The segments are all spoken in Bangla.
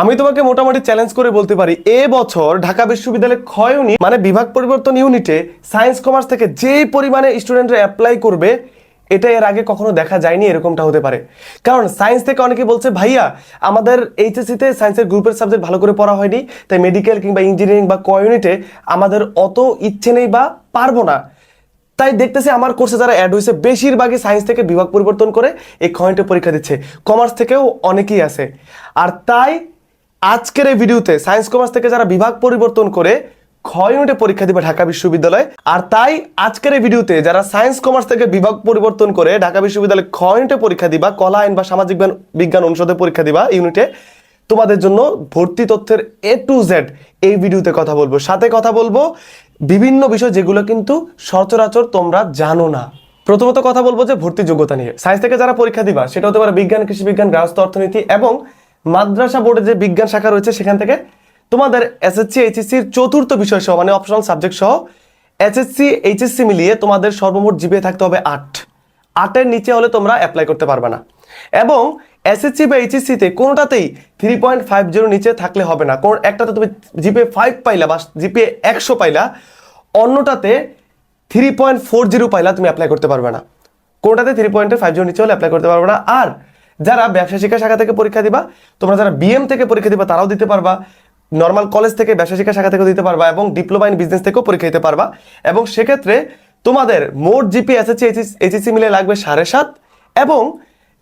আমি তোমাকে মোটামুটি চ্যালেঞ্জ করে বলতে পারি, এ বছর ঢাকা বিশ্ববিদ্যালয়ের ক্ষয় ইউনিট মানে বিভাগ পরিবর্তন ইউনিটে সায়েন্স কমার্স থেকে যে পরিমাণে স্টুডেন্টরা অ্যাপ্লাই করবে, এটা এর আগে কখনো দেখা যায়নি, এরকমটা হতে পারে। কারণ সায়েন্স থেকে অনেকে বলছে, ভাইয়া, আমাদের এইচএসসিতে সায়েন্সের গ্রুপের সাবজেক্ট ভালো করে পড়া হয়নি, তাই মেডিকেল কিংবা ইঞ্জিনিয়ারিং বা ক ইউনিটে আমাদের অত ইচ্ছে নেই বা পারব না। তাই দেখতেছি আমার কোর্সে যারা অ্যাড হয়েছে, বেশিরভাগই সায়েন্স থেকে বিভাগ পরিবর্তন করে এই খয়েন্টে পরীক্ষা দিচ্ছে। কমার্স থেকেও অনেকেই আছে। আর তাই আজকের এই ভিডিওতে সায়েন্স কমার্স থেকে যারা বিভাগ পরিবর্তন করে ক্ষয় ইউনিটে পরীক্ষা দিবে ঢাকা বিশ্ববিদ্যালয়, আর তাই আজকের এই ভিডিওতে যারা সায়েন্স কমার্স থেকে বিভাগ পরিবর্তন করে ঢাকা বিশ্ববিদ্যালয় ক্ষয় ইউনিটে পরীক্ষা দিবা, কলা, আইন বা সামাজিক বিজ্ঞান- অনুষদে পরীক্ষা দিবা ইউনিটে, তোমাদের জন্য ভর্তি তথ্যের এ টু জেড এই ভিডিওতে কথা বলব। সাথে কথা বলব বিভিন্ন বিষয় যেগুলো কিন্তু সচরাচর তোমরা জানো না। প্রথমত কথা বলব যে ভর্তি যোগ্যতা নিয়ে। সায়েন্স থেকে যারা পরীক্ষা দিবা, সেটা হতে পারে বিজ্ঞান, কৃষি বিজ্ঞান গৃহস্থ অর্থনীতি এবং মাদ্রাসা বোর্ডে যে বিজ্ঞান শাখা রয়েছে, সেখান থেকে তোমাদের এসএসসি এইচএসসির চতুর্থ বিষয় সহ মানে অপশনাল সাবজেক্ট সহ এসএসসি এইচএসসি মিলিয়ে তোমাদের সর্বমোট জিপিএ থাকতে হবে আট। আটের নিচে হলে তোমরা অ্যাপ্লাই করতে পারবে না। এবং এসএসসি বা এইচএসসিতে কোনোটাতেই থ্রি পয়েন্ট ফাইভ জিরো নিচে থাকলে হবে না। কোন একটাতে তুমি জিপিএ ফাইভ পাইলা বা জিপিএ একশো পাইলা, অন্যটাতে থ্রি পয়েন্ট ফোর জিরো পাইলা তুমি অ্যাপ্লাই করতে পারবে না। কোনটাতে থ্রি পয়েন্টে ফাইভ জিরো নিচে হলে অ্যাপ্লাই করতে পারবে না। আর যারা ব্যবসা শিক্ষা শাখা থেকে পরীক্ষা দিবা, তোমরা যারা বিএম থেকে পরীক্ষা দিবা, তারাও দিতে পারবা। নর্মাল কলেজ থেকে ব্যবসা শিক্ষা শাখা থেকেও দিতে পারবা এবং ডিপ্লোমা ইন বিজনেস থেকেও পরীক্ষা দিতে পারবা। এবং সেক্ষেত্রে তোমাদের মোট জিপি এসএসসি এইচএসসি মিলে লাগবে সাড়ে সাত এবং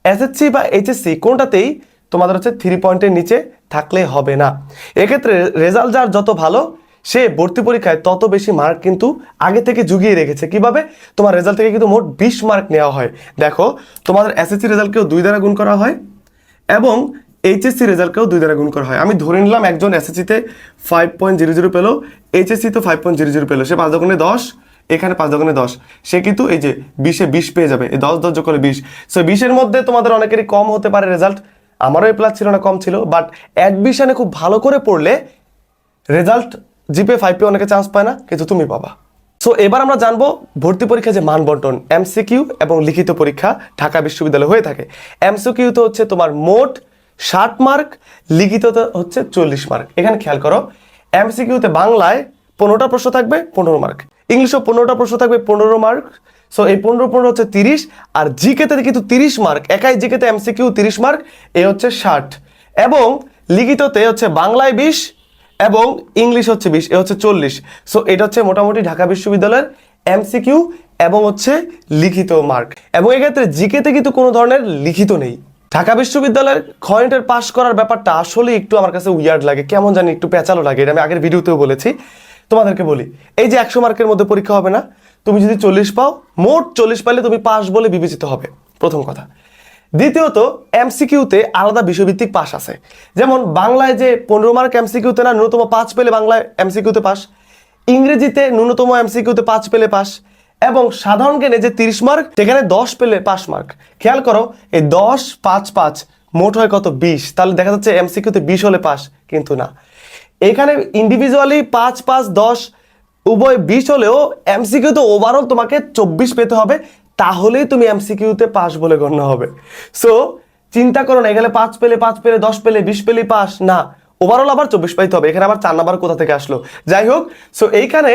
এসএসসি বা এইচএসসি কোনটাতেই তোমাদের হচ্ছে থ্রি পয়েন্টের নিচে থাকলে হবে না। এক্ষেত্রে রেজাল্ট যার যত ভালো সে ভর্তি পরীক্ষায় তত বেশি মার্ক কিন্তু আগে থেকে জুগিয়ে রেখেছে। কীভাবে? তোমার রেজাল্ট থেকে কিন্তু মোট বিশ মার্ক নেওয়া হয়। দেখো, তোমাদের এসএসসি রেজাল্টকেও দুই দ্বারা গুণ করা হয় এবং এইচএসসি রেজাল্টকেও দুই দ্বারা গুণ করা হয়। আমি ধরে নিলাম একজন এসএসসিতে ফাইভ পয়েন্ট জিরো জিরো পেল এইচএসসি তো ফাইভ পয়েন্ট জিরো জিরো পেল। সে পাঁচ দোকানে দশ, এখানে পাঁচ দোকানে দশ। সে কিন্তু এই যে বিশে বিশ পেয়ে যাবে, এই দশ দশ যোগ করে বিশ। সো বিশের মধ্যে তোমাদের অনেকেরই কম হতে পারে রেজাল্ট আমারও এ প্লাস ছিল না, কম ছিল। বাট অ্যাডমিশনে খুব ভালো করে পড়লে রেজাল্ট জিপে ফাইভ পে অনেকে চান্স পায় না, কিন্তু তুমি পাবা। সো এবার আমরা জানব ভর্তি পরীক্ষা যে মান বন্টন এমসিকিউ এবং লিখিত পরীক্ষা ঢাকা বিশ্ববিদ্যালয়ে হয়ে থাকে। এমসিকিউতে হচ্ছে তোমার মোট ষাট মার্ক লিখিততে হচ্ছে চল্লিশ মার্ক এখানে খেয়াল করো এমসিকিউতে বাংলায় পনেরোটা প্রশ্ন থাকবে, পনেরো মার্ক ইংলিশও পনেরোটা প্রশ্ন থাকবে, পনেরো মার্ক সো এই পনেরো পনেরো হচ্ছে তিরিশ, আর জিকেতে কিন্তু তিরিশ মার্ক একাই জি জিকেতে এমসিকিউ তিরিশ মার্ক এ হচ্ছে ষাট। এবং লিখিততে হচ্ছে বাংলায় বিশ এবং ইংলিশ হচ্ছে বিশ, এ হচ্ছে চল্লিশ। সো এটা হচ্ছে মোটামুটি ঢাকা বিশ্ববিদ্যালয়ের এমসিকিউ এবং হচ্ছে লিখিত মার্ক এবং এক্ষেত্রে জিকেতে কিন্তু কোনো ধরনের লিখিত নেই। ঢাকা বিশ্ববিদ্যালয়ের খয়েন্টের পাস করার ব্যাপারটা আসলে একটু আমার কাছে উইয়ার্ড লাগে। কেমন জানি একটু পেঁচালো লাগে, এটা আমি আগের ভিডিওতেও বলেছি। তোমাদেরকে বলি, এই যে একশো মার্কের মধ্যে পরীক্ষা হবে না, তুমি যদি চল্লিশ পাও, মোট চল্লিশ পাইলে তুমি পাস বলে বিবেচিত হবে। প্রথম কথা। দ্বিতীয়ত এমসিকিউতে আলাদা বিষয়ভিত্তিক পাস আছে। যেমন, বাংলায় যে পনেরো মার্ক এমসিকিউতে না, ন্যূনতম পাঁচ পেলে বাংলায় এমসিকিউতে পাস। ইংরেজিতে ন্যূনতম এমসিকিউতে পাঁচ পেলে পাস। এবং সাধারণ জ্ঞানে যে তিরিশ মার্ক সেখানে দশ পেলে পাস মার্ক খেয়াল করো, এই দশ, পাঁচ পাঁচ মোট হয় কত? বিশ। তাহলে দেখা যাচ্ছে এমসিকিউতে বিশ হলে পাস, কিন্তু না। এখানে ইন্ডিভিজুয়ালি পাঁচ পাঁচ, দশ, উভয় বিশ হলেও এমসিকিউতে ওভারঅল তোমাকে চব্বিশ পেতে হবে। তাহলেই তুমি এমসিকিউতে পাস বলে গণ্য হবে। সো চিন্তা করো না, এখানে পাঁচ পেলে পাঁচ পেলে দশ পেলে বিশ পেলে পাস না ওভারঅল আবার চব্বিশ পাইতে হবে। এখানে আবার চার নাম্বার কোথা থেকে আসলো? যাই হোক সো এইখানে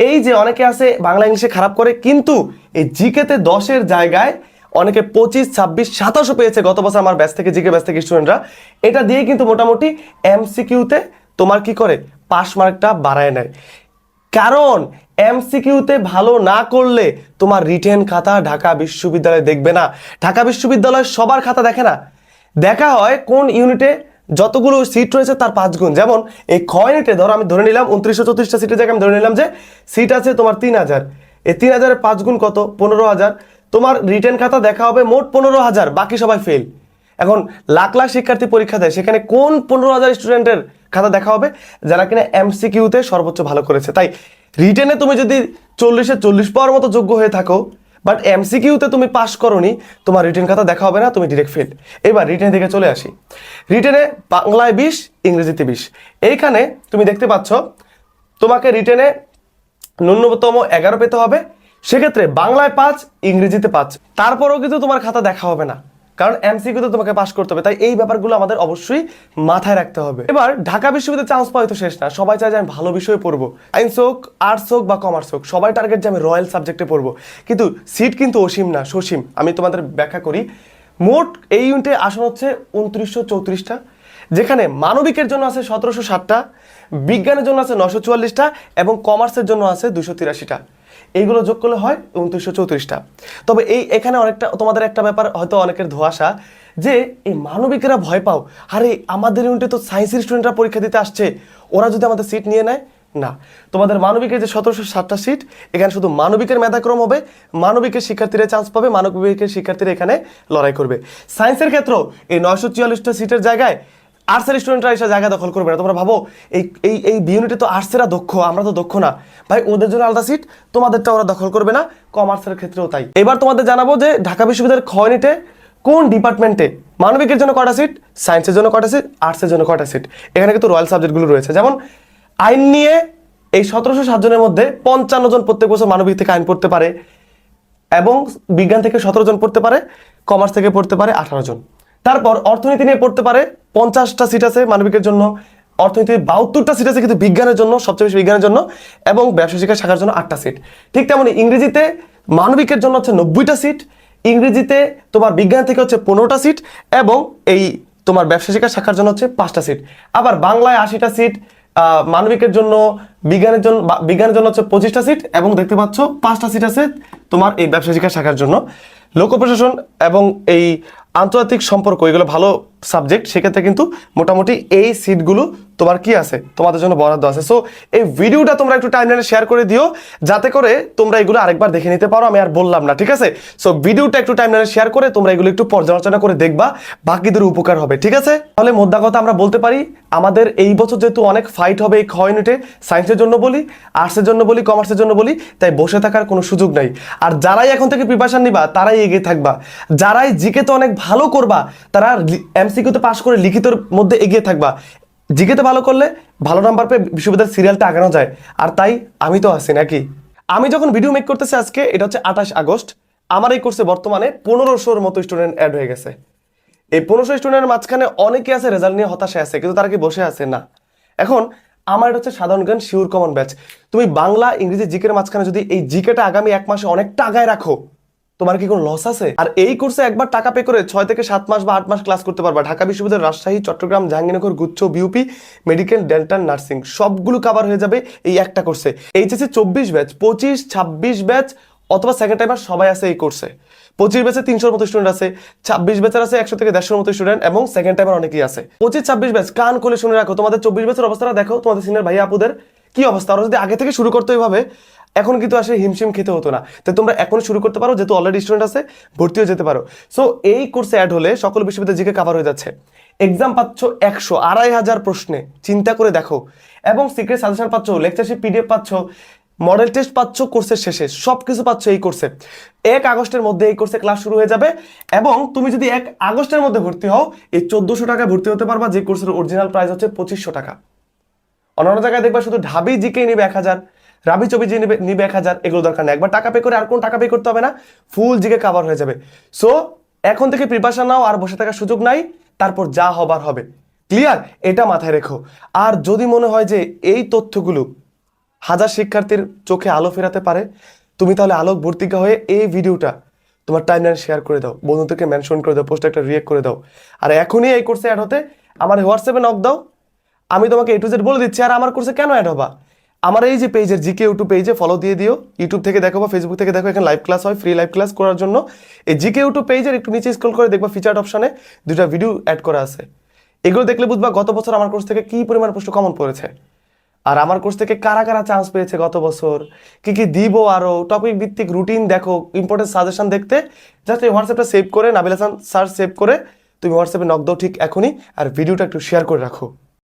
এই যে অনেকে আছে, বাংলা ইংলিশে খারাপ করে, কিন্তু এই জিকেতে দশের জায়গায় অনেকে পঁচিশ, ছাব্বিশ, সাতাশও পেয়েছে গত বছর আমার ব্যাচ থেকে, জিকে ব্যাচ থেকে স্টুডেন্টরা। এটা দিয়ে কিন্তু মোটামুটি এমসিকিউতে তোমার কি করে? পাস মার্কটা বাড়ায় নেয়। কারণ এমসিকিউতে ভালো না করলে তোমার রিটেন খাতা ঢাকা বিশ্ববিদ্যালয় দেখবে না। ঢাকা বিশ্ববিদ্যালয় সবার খাতা দেখে না। দেখা হয় কোন ইউনিটে যতগুলো সিট রয়েছে তার পাঁচ গুণ। যেমন এই খ ইউনিটে ধরো আমি ধরে নিলাম উনত্রিশশো চৌত্রিশটা সিটের জায়গায় আমি ধরে নিলাম যে সিট আছে তোমার তিন হাজার। এই তিন হাজারের পাঁচ গুণ কত? পনেরো হাজার। তোমার রিটেন খাতা দেখা হবে মোট পনেরো হাজার, বাকি সবাই ফেল এখন লাখ লাখ শিক্ষার্থী পরীক্ষা দেয়, সেখানে কোন পনেরো হাজার স্টুডেন্টের খাতা দেখা হবে? যারা কিনা এমসিকিউতে সর্বোচ্চ ভালো করেছে। তাই রিটেনে তুমি যদি চল্লিশে চল্লিশ পাওয়ার মতো যোগ্য হয়ে থাকো বাট এমসিকিউতে তুমি পাস করনি, তোমার রিটেন খাতা দেখা হবে না, তুমি ডিরেক্ট ফেল এবার রিটেন থেকে চলে আসি। রিটেনে বাংলায় বিশ, ইংরেজিতে বিশ। এইখানে তুমি দেখতে পাচ্ছ, তোমাকে রিটেনে ন্যূনতম এগারো পেতে হবে। সেক্ষেত্রে বাংলায় পাঁচ, ইংরেজিতে পাঁচ। তারপরেও কিন্তু তোমার খাতা দেখা হবে না। কারণ এমসিকিউ তো তোমাকে পাশ করতে হবে, তাই এই ব্যাপারগুলো আমাদের অবশ্যই মাথায় রাখতে হবে। এবার, ঢাকা বিশ্ববিদ্যালয়ে চান্স পাওয়া তো শেষ না, সবাই চায় যে আমি ভালো বিষয়ে পড়ব। সায়েন্স হোক আর্টস হোক বা কমার্স হোক, সবাই টার্গেট যে আমি রয়্যাল সাবজেক্টে পড়ব। কিন্তু সিট কিন্তু অসীম না, সসীম। আমি তোমাদের ব্যাখ্যা করি, মোট এই ইউনিটে আসন হচ্ছে উনত্রিশশো চৌত্রিশটা, যেখানে মানবিকের জন্য আছে সতেরোশো ষাটটা, বিজ্ঞানের জন্য আছে নশো চুয়াল্লিশটা, এবং কমার্সের জন্য আছে দুশো তিরাশিটা। এইগুলো যোগ করলে হয় উনত্রিশশো চৌত্রিশটা। তবে এই এখানে অনেকটা, তোমাদের একটা ব্যাপার হয়তো অনেকের ধোয়াশা যে এই মানবিকেরা ভয় পাও, আরে আমাদের ইউনিটে তো সায়েন্সের স্টুডেন্টরা পরীক্ষা দিতে আসছে, ওরা যদি আমাদের সিট নিয়ে নেয়, না। তোমাদের মানবিকের যে সতেরোশো ষাটটা সিট এখানে শুধু মানবিকের মেধাক্রম হবে, মানবিকের শিক্ষার্থীরা চান্স পাবে, মানবিকের শিক্ষার্থীরা এখানে লড়াই করবে। সায়েন্সের ক্ষেত্রেও এই নয়শো চুয়াল্লিশটা সিটের জায়গায় আর্টসের স্টুডেন্টরা এসে জায়গা দখল করবে না। তোমরা ভাবো, এই এই এই বি ইউনিটে তো আর্টসেরা দক্ষ, আমরা তো দক্ষ না। ভাই, ওদের জন্য আলাদা সিট তোমাদেরটা ওরা দখল করবে না। কমার্সের ক্ষেত্রেও তাই। এবার তোমাদের জানাব যে ঢাকা বিশ্ববিদ্যালয়ের খ ইউনিটে কোন ডিপার্টমেন্টে মানবিকের জন্য কটা সিট সায়েন্সের জন্য কটা সিট আর্টসের জন্য কটা সিট এখানে কিন্তু রয়্যাল সাবজেক্টগুলো রয়েছে। যেমন, আইন নিয়ে এই সতেরোশো সাতজনের মধ্যে পঞ্চান্ন জন প্রত্যেক বছর মানবিক থেকে আইন পড়তে পারে এবং বিজ্ঞান থেকে সতেরো জন পড়তে পারে কমার্স থেকে পড়তে পারে আঠারো জন। তারপর অর্থনীতি নিয়ে পড়তে পারে, পঞ্চাশটা সিট আছে মানবিকের জন্য অর্থনীতির বাহাত্তরটা সিট আছে কিন্তু বিজ্ঞানের জন্য, সবচেয়ে বেশি বিজ্ঞানের জন্য, এবং ব্যবসা শিক্ষা শাখার জন্য আটটা সিট ঠিক তেমনি ইংরেজিতে মানবিকের জন্য হচ্ছে নব্বইটা সিট ইংরেজিতে তোমার বিজ্ঞান থেকে হচ্ছে পনেরোটা সিট এবং এই তোমার ব্যবসা শিক্ষা শাখার জন্য হচ্ছে পাঁচটা সিট আবার বাংলায় আশিটা সিট মানবিকের জন্য, বিজ্ঞানের জন্য বিজ্ঞানের জন্য হচ্ছে পঁচিশটা সিট এবং দেখতে পাচ্ছ পাঁচটা সিট আছে তোমার এই ব্যবসা শিক্ষা শাখার জন্য। লোক প্রশাসন এবং এই আন্তর্জাতিক সম্পর্ক এগুলো ভালো সাবজেক্ট সেক্ষেত্রে কিন্তু মোটামুটি এই সিটগুলো তোমার কি আছে? তোমাদের জন্য বরাদ্দ আছে। সো এই ভিডিওটা তোমরা একটু টাইমলাইনে শেয়ার করে দিও, যাতে করে তোমরা এগুলো আরেকবার দেখে নিতে পারো, আমি আর বললাম না, ঠিক আছে? সো ভিডিওটা একটু টাইমলাইনে শেয়ার করে তোমরা এগুলো একটু পর্যালোচনা করে দেখবা, বাকিদের উপকার হবে, ঠিক আছে? তাহলে মোদ্দা কথা আমরা বলতে পারি, আমাদের এই বছর যেহেতু অনেক ফাইট হবে এই খ ইউনিটে সায়েন্সের জন্য বলি আর্টসের জন্য বলি কমার্সের জন্য বলি, তাই বসে থাকার কোনো সুযোগ নাই। আর যারাই এখন থেকে প্রিপারেশন নিবা, তারাই এগিয়ে থাকবা। যারাই জিকে তো অনেক ভালো করবা, তারা এমসিকিউতে পাশ করে লিখিতর মধ্যে এগিয়ে থাকবা। জিকেতে ভালো করলে ভালো নাম্বার পেয়ে বিশ্ববিদ্যালয়ের সিরিয়ালটা আগানো যায়। আর তাই আমি তো আছি, নাকি? আমি যখন ভিডিও মেক করতেছি আজকে, এটা হচ্ছে আঠাশ আগস্ট, আমার এই কোর্সে বর্তমানে পনেরোশোর মতো স্টুডেন্ট অ্যাড হয়ে গেছে। এই পনেরোশো স্টুডেন্টের মাঝখানে অনেকে আছে রেজাল্ট নিয়ে হতাশায় আছে, কিন্তু তারা কি বসে আছে? না। এখন, আমার এটা হচ্ছে সাধারণ জ্ঞান শিওর কমন ব্যাচ তুমি বাংলা, ইংরেজি, জিকের মাঝখানে যদি এই জিকেটা আগামী এক মাসে অনেকটা আগায় রাখো তোমার কি কোনো লস আছে? আর এই কোর্সে একবার টাকা পে করে ছয় থেকে সাত মাস বা আট মাস ক্লাস করতে পারবা। ঢাকা বিশ্ববিদ্যালয় রাজশাহী, চট্টগ্রাম, জাহাঙ্গীরনগর, গুচ্ছ বিউপি মেডিকেল ডেন্টাল নার্সিং সবগুলো কাভার হয়ে যাবে এই একটা কোর্সে এইচএসসি চব্বিশ ব্যাচ পঁচিশ, ছাব্বিশ ব্যাচ অথবা সেকেন্ড টাইমার সবাই আছে এই কোর্সে পঁচিশ ব্যাচে তিনশোর মতো স্টুডেন্ট আছে, ছাব্বিশ ব্যাচের আছে একশো থেকে দেড়শোর মতো স্টুডেন্ট এবং সেকেন্ড টাইমার অনেকেই আছে। পঁচিশ, ছাব্বিশ ব্যাচ কান খুলে শুনে রাখো। তোমাদের চব্বিশ ব্যাচের অবস্থাটা দেখো। তোমাদের সিনিয়র ভাইয়া আপুদের কি অবস্থা? ওরা যদি আগে থেকে শুরু করতে এইভাবে এখন কিন্তু আসলে হিমশিম খেতে হতো না। তাই তোমরা এখন শুরু করতে পারো, যেহেতু অলরেডি স্টুডেন্ট আছে, ভর্তিও যেতে পারো। সো এই কোর্সে অ্যাড হলে সকল বিশ্ববিদ্যালয় জিকে কাভার হয়ে যাচ্ছে। এক্সাম পাচ্ছ একশো আড়াই হাজার প্রশ্নে, চিন্তা করে দেখো। এবং সিক্রেট সাজেশন পাচ্ছ লেকচারশিপ পিডিএফ পাচ্ছ মডেল টেস্ট পাচ্ছ কোর্সের শেষে সব কিছু পাচ্ছ এই কোর্সে এক আগস্টের মধ্যে এই কোর্সে ক্লাস শুরু হয়ে যাবে এবং তুমি যদি এক আগস্টের মধ্যে ভর্তি হও, এই চোদ্দোশো টাকায় ভর্তি হতে পারবা, যে কোর্সের অরিজিনাল প্রাইস হচ্ছে পঁচিশশো টাকা। অন্যান্য জায়গায় দেখবা শুধু ঢাবি জিকে নিবে এক হাজার। রাবি চবি যে নিবে নিবে এক হাজার, এগুলো দরকার নেই। একবার টাকা পে করে আর কোন টাকা পে করতে হবে না ফুল জিকে কাভার হয়ে যাবে। সো এখন থেকে প্রিপারেশন নাও, আর বসে থাকার সুযোগ নাই, তারপর যা হবার হবে। ক্লিয়ার এটা মাথায় রেখো। আর যদি মনে হয় যে এই তথ্যগুলো হাজার শিক্ষার্থীর চোখে আলো ফেরাতে পারে, তুমি তাহলে আলোক ভর্তিকা হয়ে এই ভিডিওটা তোমার টাইমলাইন শেয়ার করে দাও। বন্ধুদেরকে মেনশন করে দাও পোস্টে একটা রিয়েক্ট করে দাও। আর এখনই এই কোর্সে অ্যাড হতে আমার হোয়াটসঅ্যাপে নক দাও। আমি তোমাকে এ টু জেড বলে দিচ্ছি, আর আমার কোর্সে কেন অ্যাড হবা? আমার এই যে পেজের জিকে ইউটিউব পেজে ফলো দিয়ে দিও। ইউটিউব থেকে দেখো বা ফেসবুক থেকে দেখো, এখানে লাইভ ক্লাস হয় ফ্রি লাইভ ক্লাস করার জন্য। এই জিকে ইউটিউব পেজের একটু নিচে স্ক্রল করে দেখবা ফিচার অপশানে দুটা ভিডিও অ্যাড করা আছে। এগুলো দেখলে বুঝবা গত বছর আমার কোর্স থেকে কী পরিমাণ প্রশ্ন কমন পড়েছে। আর আমার কোর্স থেকে কারা কারা চান্স পেয়েছে গত বছর? কি কি দিব আরও টপিক ভিত্তিক রুটিন দেখো ইম্পর্টেন্ট সাজেশন দেখতে। জাস্ট এই হোয়াটসঅ্যাপটা সেভ করে, নাবিল হাসান স্যার সেভ করে, তুমি হোয়াটসঅ্যাপে নক দাও ঠিক এখনই। আর ভিডিওটা একটু শেয়ার করে রাখো।